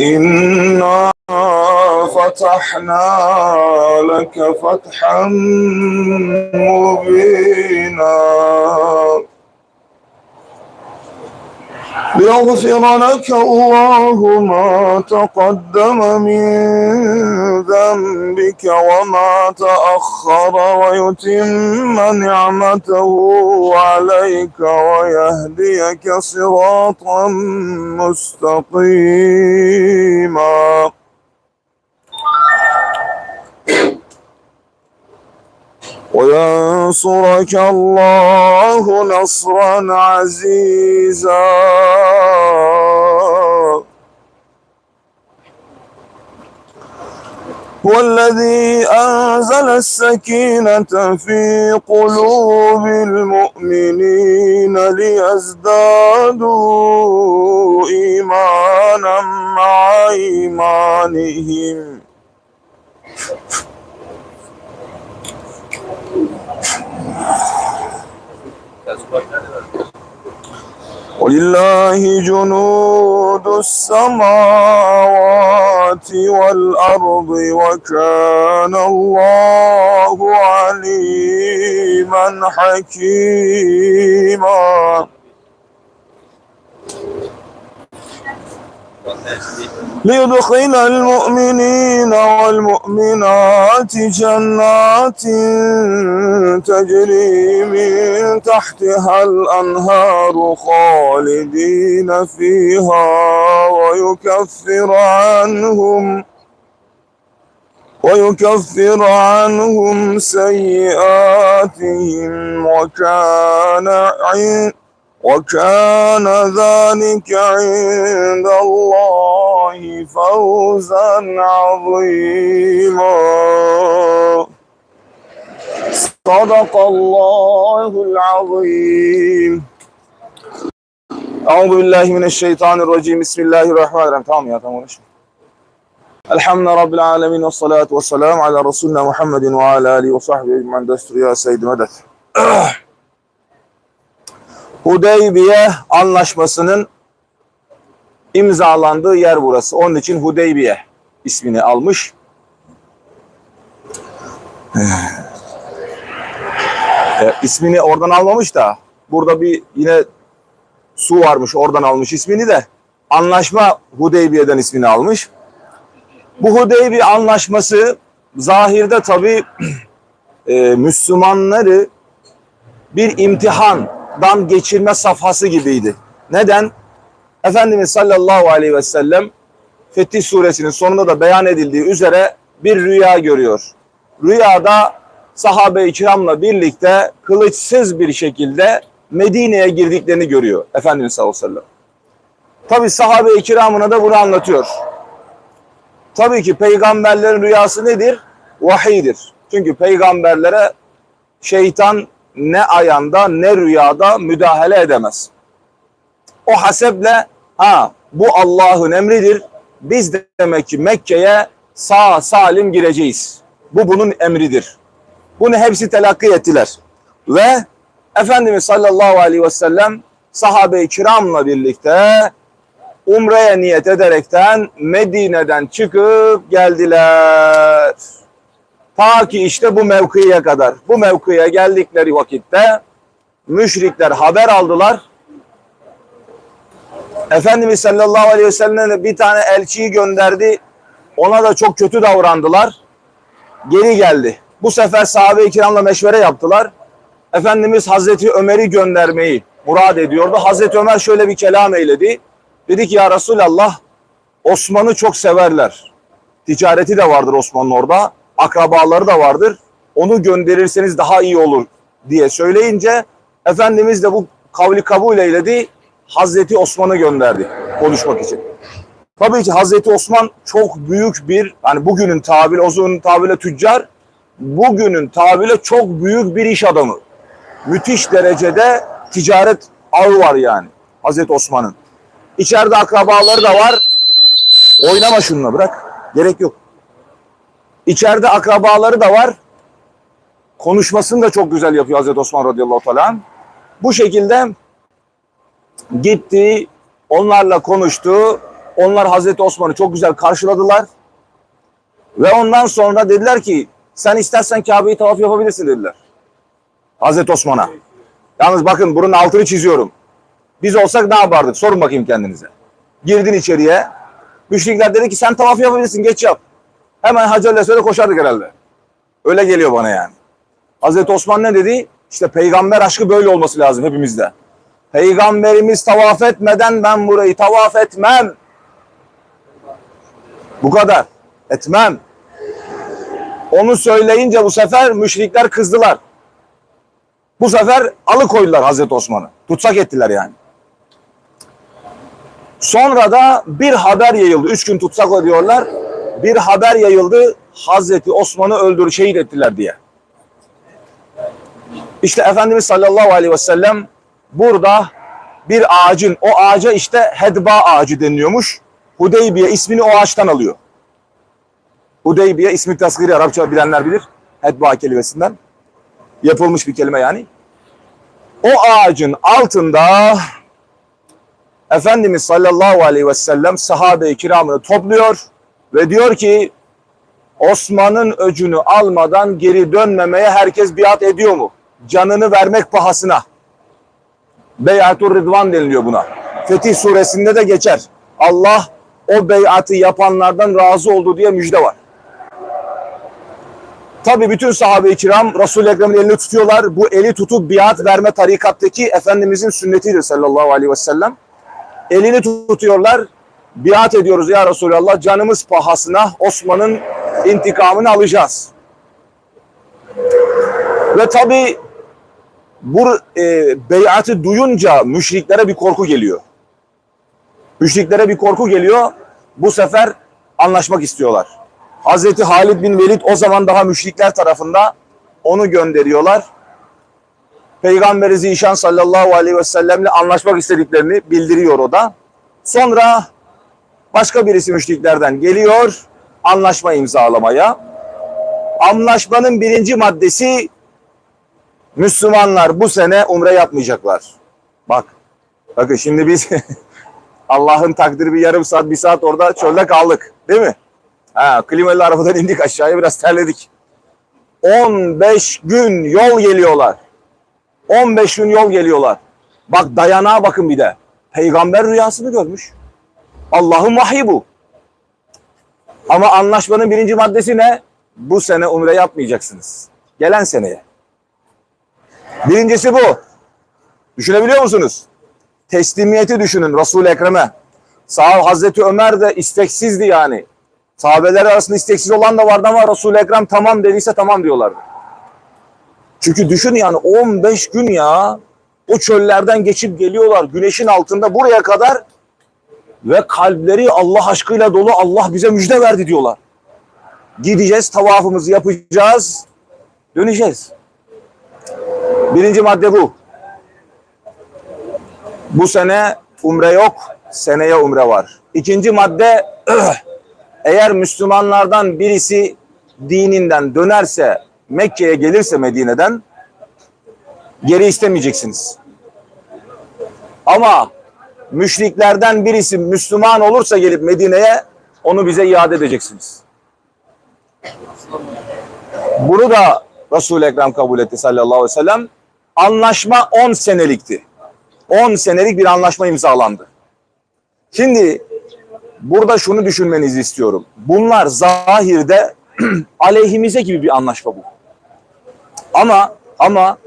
إنا فتحنا لك فتحا مبينا ليغفر لك الله ما تقدم من ذنبك وما تأخر ويتم نعمته عليك ويهديك صراطا مستقيما. وينصرك الله نصرا عزيزا. هو الذي أنزل السكينة في قلوب المؤمنين ليزدادوا إيمانا مع إيمانهم. ولله جنود السماوات والأرض وكان الله عليما حكيما. ليدخل المؤمنين والمؤمنات جنات تجري من تحتها الأنهار خالدين فيها ويكفر عنهم ويكفر عنهم سيئاتهم وكان عند وكان ذلك عند الله فوزا عظيما صدق الله العظيم أعوذ بالله من الشيطان الرجيم بسم الله الرحمن الرحيم tamam ya tamam uğraşma. Elhamdülillahi Rabbil Alemin ve salatu ve selamu ala Resulina Muhammedin ve ala alihi ve sahbihi Hudeybiye anlaşmasının imzalandığı yer burası. Onun için Hudeybiye ismini almış. E, ismini oradan almamış da burada bir yine su varmış oradan almış ismini de anlaşma Hudeybiye'den ismini almış. Bu Hudeybiye anlaşması zahirde tabi e, Müslümanları bir imtihandan geçirme safhası gibiydi. Neden? Efendimiz sallallahu aleyhi ve sellem Fetih suresinin sonunda da beyan edildiği üzere bir rüya görüyor. Rüyada sahabe-i kiramla birlikte kılıçsız bir şekilde Medine'ye girdiklerini görüyor Efendimiz sallallahu aleyhi ve sellem. Tabi sahabe-i kiramına da bunu anlatıyor. Tabii ki peygamberlerin rüyası nedir? Vahiydir. Çünkü peygamberlere şeytan ne ayanda ne rüyada müdahale edemez. O haseple ha bu Allah'ın emridir. Biz de demek ki Mekke'ye sağ salim gireceğiz. Bu bunun emridir. Bunu hepsi telakki ettiler. Ve Efendimiz sallallahu aleyhi ve sellem sahabe-i kiramla birlikte Umre'ye niyet ederekten Medine'den çıkıp geldiler. Ta ki işte bu mevkiye kadar. Bu mevkiye geldikleri vakitte müşrikler haber aldılar. Efendimiz sallallahu aleyhi ve sellem bir tane elçiyi gönderdi. Ona da çok kötü davrandılar. Geri geldi. Bu sefer sahabe-i kiramla meşvere yaptılar. Efendimiz Hazreti Ömer'i göndermeyi murad ediyordu. Hazreti Ömer şöyle bir kelam eyledi. Dedi ki ya Resulallah Osman'ı çok severler. Ticareti de vardır Osman'ın orada. Akrabaları da vardır. Onu gönderirseniz daha iyi olur diye söyleyince Efendimiz de bu kavli kabul eyledi. Hazreti Osman'ı gönderdi konuşmak için. Tabii ki Hazreti Osman çok büyük bir, hani bugünün tabiri, o zamanın tabiriyle tüccar, bugünün tabiriyle çok büyük bir iş adamı. Müthiş derecede ticaret ağı var yani Hazreti Osman'ın. İçeride akrabaları da var. Oynama şununla bırak. Gerek yok. İçeride akrabaları da var. Konuşmasını da çok güzel yapıyor Hazreti Osman radıyallahu teala. Bu şekilde gitti Onlarla konuştu. Onlar Hazreti Osman'ı çok güzel karşıladılar. Ve ondan sonra dediler ki sen istersen Kabe'yi tavaf yapabilirsin dediler. Hazreti Osman'a. Yalnız bakın bunun altını çiziyorum. Biz olsak ne yapardık? Sorun bakayım kendinize. Girdin içeriye. Müşrikler dedi ki sen tavaf yapabilirsin geç yap. Hemen Hacer Esved'e koşardık herhalde. Öyle geliyor bana yani. Hazreti Osman ne dedi? İşte peygamber aşkı böyle olması lazım hepimizde. Peygamberimiz tavaf etmeden ben burayı tavaf etmem. Bu kadar. Etmem. Onu söyleyince bu sefer müşrikler kızdılar. Bu sefer alıkoydular Hazreti Osman'ı. Tutsak ettiler yani. Sonra da bir haber yayıldı. Üç gün tutsak diyorlar. Bir haber yayıldı. Hazreti Osman'ı öldür, şehit ettiler diye. İşte Efendimiz sallallahu aleyhi ve sellem burada bir ağacın, o ağaca işte hedba ağacı deniliyormuş. Hudeybiye ismini o ağaçtan alıyor. Hudeybiye ismi tasgiri Arapça bilenler bilir. Hedba kelimesinden. Yapılmış bir kelime yani. O ağacın altında Efendimiz sallallahu aleyhi ve sellem sahabe-i kiramını topluyor ve diyor ki Osman'ın öcünü almadan geri dönmemeye herkes biat ediyor mu? Canını vermek pahasına. Beyatur Rıdvan deniliyor buna. Fetih suresinde de geçer. Allah o beyatı yapanlardan razı oldu diye müjde var. Tabi bütün sahabe-i kiram Resul-i Ekrem'in elini tutuyorlar. Bu eli tutup biat verme tarikattaki Efendimizin sünnetidir sallallahu aleyhi ve sellem. Elini tutuyorlar. Biat ediyoruz ya Resulallah canımız pahasına Osman'ın intikamını alacağız. Ve tabi bu e, beyatı duyunca müşriklere bir korku geliyor. Müşriklere bir korku geliyor. Bu sefer anlaşmak istiyorlar. Hazreti Halid bin Velid o zaman daha müşrikler tarafında onu gönderiyorlar. Peygamberi Zişan sallallahu aleyhi ve sellemle anlaşmak istediklerini bildiriyor o da. Sonra başka birisi müşriklerden geliyor anlaşma imzalamaya. Anlaşmanın birinci maddesi Müslümanlar bu sene umre yapmayacaklar. Bak, bakın şimdi biz Allah'ın takdiri bir yarım saat, bir saat orada çölde kaldık. Değil mi? Ha, klimalı arabadan indik aşağıya biraz terledik. 15 gün yol geliyorlar. 15 gün yol geliyorlar. Bak dayanağa bakın bir de. Peygamber rüyasını görmüş. Allah'ın vahyi bu. Ama anlaşmanın birinci maddesi ne? Bu sene umre yapmayacaksınız. Gelen seneye. Birincisi bu. Düşünebiliyor musunuz? Teslimiyeti düşünün Resul-i Ekrem'e. Sağ Hazreti Ömer de isteksizdi yani. Sahabeler arasında isteksiz olan da vardı ama Resul-i Ekrem tamam dediyse tamam diyorlardı. Çünkü düşün yani 15 gün ya o çöllerden geçip geliyorlar güneşin altında buraya kadar ve kalpleri Allah aşkıyla dolu Allah bize müjde verdi diyorlar. Gideceğiz tavafımızı yapacağız döneceğiz. Birinci madde bu. Bu sene umre yok, seneye umre var. İkinci madde eğer Müslümanlardan birisi dininden dönerse, Mekke'ye gelirse Medine'den geri istemeyeceksiniz. Ama müşriklerden birisi Müslüman olursa gelip Medine'ye onu bize iade edeceksiniz. Bunu da Resul-i Ekrem kabul etti sallallahu aleyhi ve sellem. Anlaşma 10 senelikti. 10 senelik bir anlaşma imzalandı. Şimdi burada şunu düşünmenizi istiyorum. Bunlar zahirde aleyhimize gibi bir anlaşma bu. Ama ama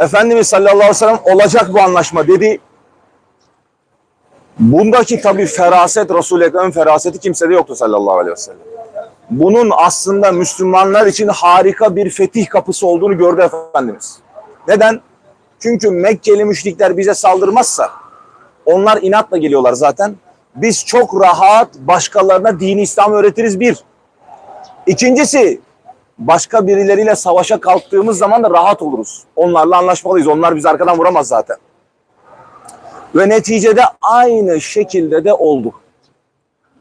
Efendimiz sallallahu aleyhi ve sellem olacak bu anlaşma dedi. Bundaki tabii feraset Resul-i Ekrem'in feraseti kimsede yoktu sallallahu aleyhi ve sellem. Bunun aslında Müslümanlar için harika bir fetih kapısı olduğunu gördü Efendimiz. Neden? Çünkü Mekkeli müşrikler bize saldırmazsa onlar inatla geliyorlar zaten. Biz çok rahat başkalarına dini İslam öğretiriz bir. İkincisi başka birileriyle savaşa kalktığımız zaman da rahat oluruz. Onlarla anlaşmalıyız. Onlar bizi arkadan vuramaz zaten. Ve neticede aynı şekilde de oldu.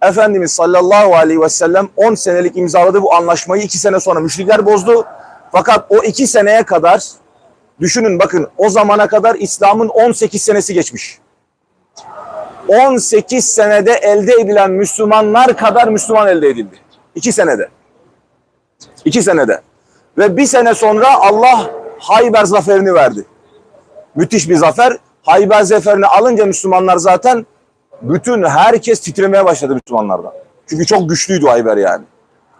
Efendimiz sallallahu aleyhi ve sellem 10 senelik imzaladı bu anlaşmayı 2 sene sonra müşrikler bozdu. Fakat o 2 seneye kadar düşünün bakın o zamana kadar İslam'ın 18 senesi geçmiş. 18 senede elde edilen Müslümanlar kadar Müslüman elde edildi. 2 senede. 2 senede. Ve bir sene sonra Allah Hayber zaferini verdi. Müthiş bir zafer. Hayber zaferini alınca Müslümanlar zaten bütün herkes titremeye başladı Müslümanlardan. Çünkü çok güçlüydü Hayber yani.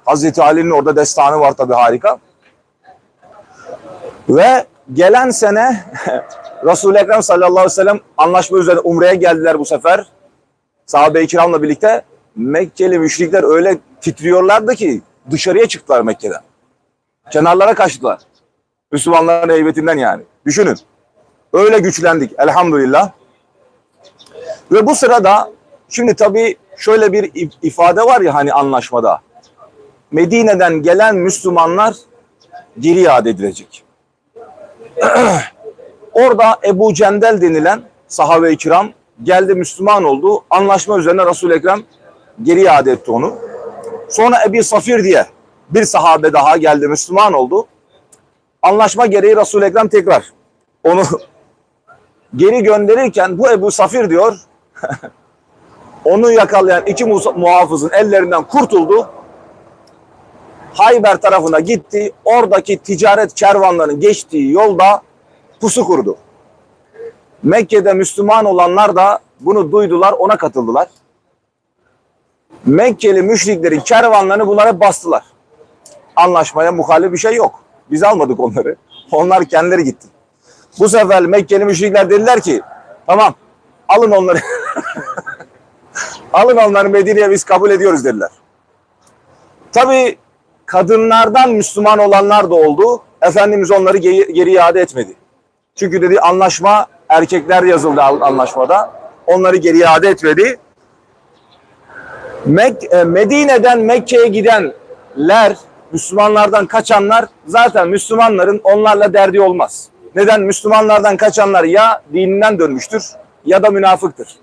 Hazreti Ali'nin orada destanı var tabii harika. Ve gelen sene Resul-i Ekrem sallallahu aleyhi ve sellem anlaşma üzerine Umre'ye geldiler bu sefer. Sahabe-i kiramla birlikte Mekkeli müşrikler öyle titriyorlardı ki dışarıya çıktılar Mekke'den. Kenarlara kaçtılar. Müslümanların heybetinden yani. Düşünün. Öyle güçlendik elhamdülillah. Ve bu sırada şimdi tabii şöyle bir if- ifade var ya hani anlaşmada. Medine'den gelen Müslümanlar geri iade edilecek. Orada Ebu Cendel denilen sahabe-i kiram geldi Müslüman oldu. Anlaşma üzerine Resul-i Ekrem geri iade etti onu. Sonra Ebi Safir diye bir sahabe daha geldi Müslüman oldu. Anlaşma gereği Resul-i Ekrem tekrar onu geri gönderirken bu Ebu Safir diyor onu yakalayan iki mu- muhafızın ellerinden kurtuldu. Hayber tarafına gitti. Oradaki ticaret kervanlarının geçtiği yolda pusu kurdu. Mekke'de Müslüman olanlar da bunu duydular, ona katıldılar. Mekkeli müşriklerin kervanlarını bunlara bastılar. Anlaşmaya muhalif bir şey yok. Biz almadık onları. Onlar kendileri gitti. Bu sefer Mekkeli müşrikler dediler ki tamam alın onları. alın onları Medine'ye biz kabul ediyoruz dediler. Tabi kadınlardan Müslüman olanlar da oldu. Efendimiz onları geri, geri iade etmedi. Çünkü dedi anlaşma erkekler yazıldı anlaşmada. Onları geri iade etmedi. Mek e, Medine'den Mekke'ye gidenler, Müslümanlardan kaçanlar zaten Müslümanların onlarla derdi olmaz. Neden? Müslümanlardan kaçanlar ya dininden dönmüştür ya da münafıktır.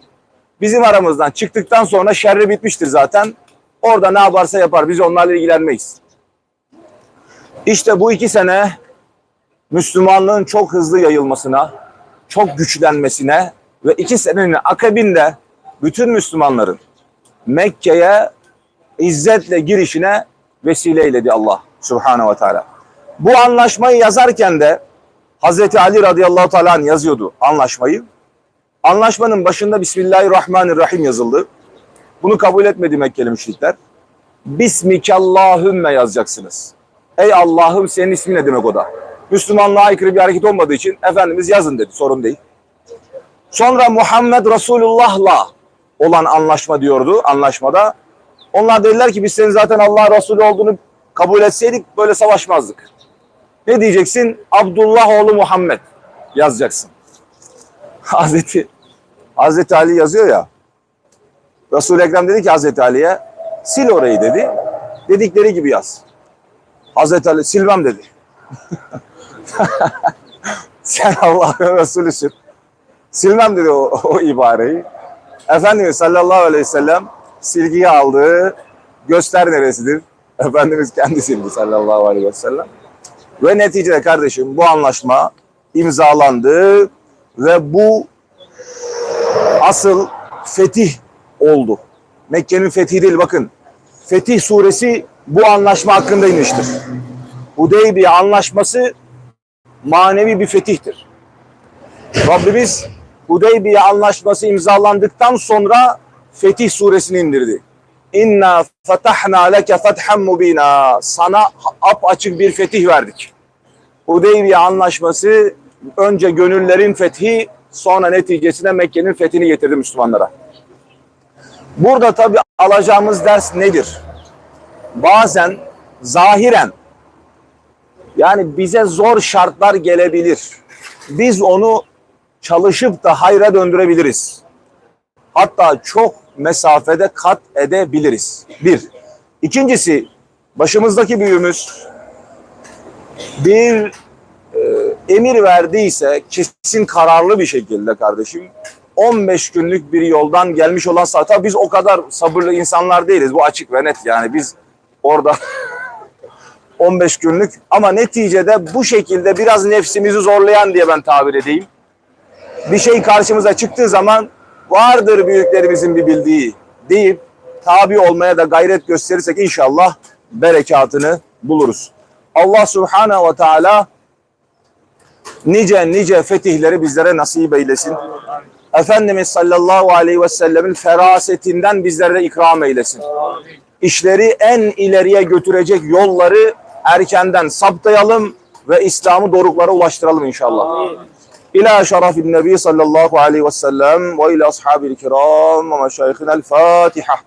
Bizim aramızdan çıktıktan sonra şerri bitmiştir zaten. Orada ne yaparsa yapar. Biz onlarla ilgilenmeyiz. İşte bu iki sene Müslümanlığın çok hızlı yayılmasına, çok güçlenmesine ve iki senenin akabinde bütün Müslümanların Mekke'ye izzetle girişine vesile eyledi Allah Subhanahu ve Teala. Bu anlaşmayı yazarken de Hazreti Ali radıyallahu teala yazıyordu anlaşmayı. Anlaşmanın başında Bismillahirrahmanirrahim yazıldı. Bunu kabul etmedi Mekkeli müşrikler. Bismikallahümme yazacaksınız. Ey Allah'ım senin ismin ne demek o da? Müslümanlığa aykırı bir hareket olmadığı için Efendimiz yazın dedi sorun değil. Sonra Muhammed Resulullah'la olan anlaşma diyordu anlaşmada. Onlar dediler ki biz senin zaten Allah Resulü olduğunu kabul etseydik böyle savaşmazdık. Ne diyeceksin? Abdullah oğlu Muhammed yazacaksın. Hazreti Hazreti Ali yazıyor ya. Resul-i Ekrem dedi ki Hazreti Ali'ye sil orayı dedi. Dedikleri gibi yaz. Hazreti Ali silmem dedi. Sen Allah'ın Resulüsün. Silmem dedi o, o ibareyi. Efendimiz sallallahu aleyhi ve sellem silgiyi aldı. Göster neresidir? Efendimiz kendi sildi sallallahu aleyhi ve sellem. Ve neticede kardeşim bu anlaşma imzalandı ve bu asıl fetih oldu. Mekke'nin fethi değil bakın. Fetih suresi bu anlaşma hakkında inmiştir. Hudeybiye anlaşması manevi bir fetihtir. Rabbimiz Hudeybiye anlaşması imzalandıktan sonra Fetih suresini indirdi. İnna fatahna leke fethen mubina. Sana ap açık bir fetih verdik. Hudeybiye anlaşması önce gönüllerin fethi sonra neticesinde Mekke'nin fethini getirdi Müslümanlara. Burada tabi alacağımız ders nedir? Bazen zahiren yani bize zor şartlar gelebilir. Biz onu çalışıp da hayra döndürebiliriz. Hatta çok mesafede kat edebiliriz. Bir. İkincisi başımızdaki büyüğümüz bir e, emir verdiyse kesin kararlı bir şekilde kardeşim 15 günlük bir yoldan gelmiş olan tabii biz o kadar sabırlı insanlar değiliz. Bu açık ve net yani biz orada 15 günlük ama neticede bu şekilde biraz nefsimizi zorlayan diye ben tabir edeyim. Bir şey karşımıza çıktığı zaman vardır büyüklerimizin bir bildiği deyip tabi olmaya da gayret gösterirsek inşallah berekatını buluruz. Allah Subhanahu ve Teala nice nice fetihleri bizlere nasip eylesin. Efendimiz sallallahu aleyhi ve sellemin ferasetinden bizlere ikram eylesin. İşleri en ileriye götürecek yolları erkenden saptayalım ve İslam'ı doruklara ulaştıralım inşallah. إلى شرف النبي صلى الله عليه وسلم وإلى أصحاب الكرام ومشايخنا الفاتحة.